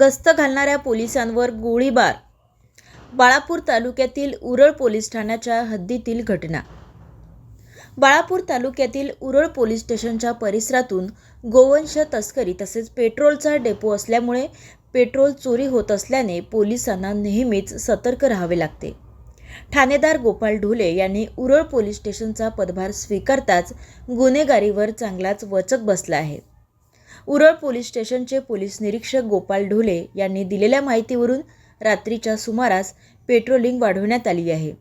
गस्त घालणाऱ्या पोलिसांवर गोळीबार. बाळापूर तालुक्यातील उरळ पोलीस ठाण्याच्या हद्दीतील घटना. बाळापूर तालुक्यातील उरळ पोलीस स्टेशनच्या परिसरातून गोवंश तस्करी तसेच पेट्रोलचा डेपो असल्यामुळे पेट्रोल चोरी होत असल्याने पोलिसांना नेहमीच सतर्क राहावे लागते. ठाणेदार गोपाल ढोले यांनी उरळ पोलीस स्टेशनचा पदभार स्वीकारताच गुन्हेगारीवर चांगलाच वचक बसला आहे. उरळ पोलीस स्टेशनचे पोलीस निरीक्षक गोपाल ढोले यांनी दिलेल्या माहितीवरून रात्रीच्या सुमारास पेट्रोलिंग वाढवण्यात आली आहे.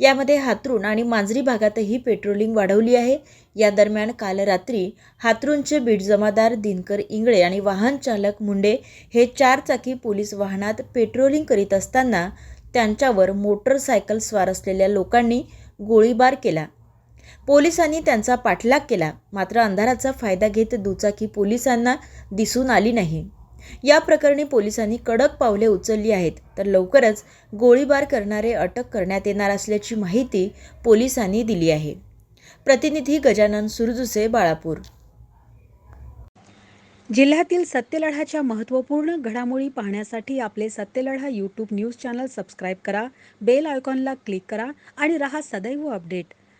यामध्ये हातरून आणि मांजरी भागातही पेट्रोलिंग वाढवली आहे. या दरम्यान काल रात्री हातरूनचे बीड जमादार दिनकर इंगळे आणि वाहन चालक मुंडे हे चारचाकी पोलीस वाहनात पेट्रोलिंग करीत असताना त्यांच्यावर मोटरसायकल स्वार असलेल्या लोकांनी गोळीबार केला. पोलिसांनी त्यांचा पाठलाग केला. मात्र अंधाराचा फायदा घेत दुचाकी पोलिसांना दिसून आली नाही. या प्रकरणी पोलिसांनी कडक पावले उचलली आहेत. तर लवकरच गोळीबार करणारे अटक करण्यात येणार असल्याची माहिती पोलिसांनी दिली आहे. प्रतिनिधी गजानन सुरजुसे बाळापूर. जिल्ह्यातील सत्यलढाच्या महत्त्वपूर्ण घडामोडी पाहण्यासाठी आपले Satyaladha YouTube news channel subscribe करा बेल आयकॉनला क्लिक करा आणि रहा सदैव अपडेट.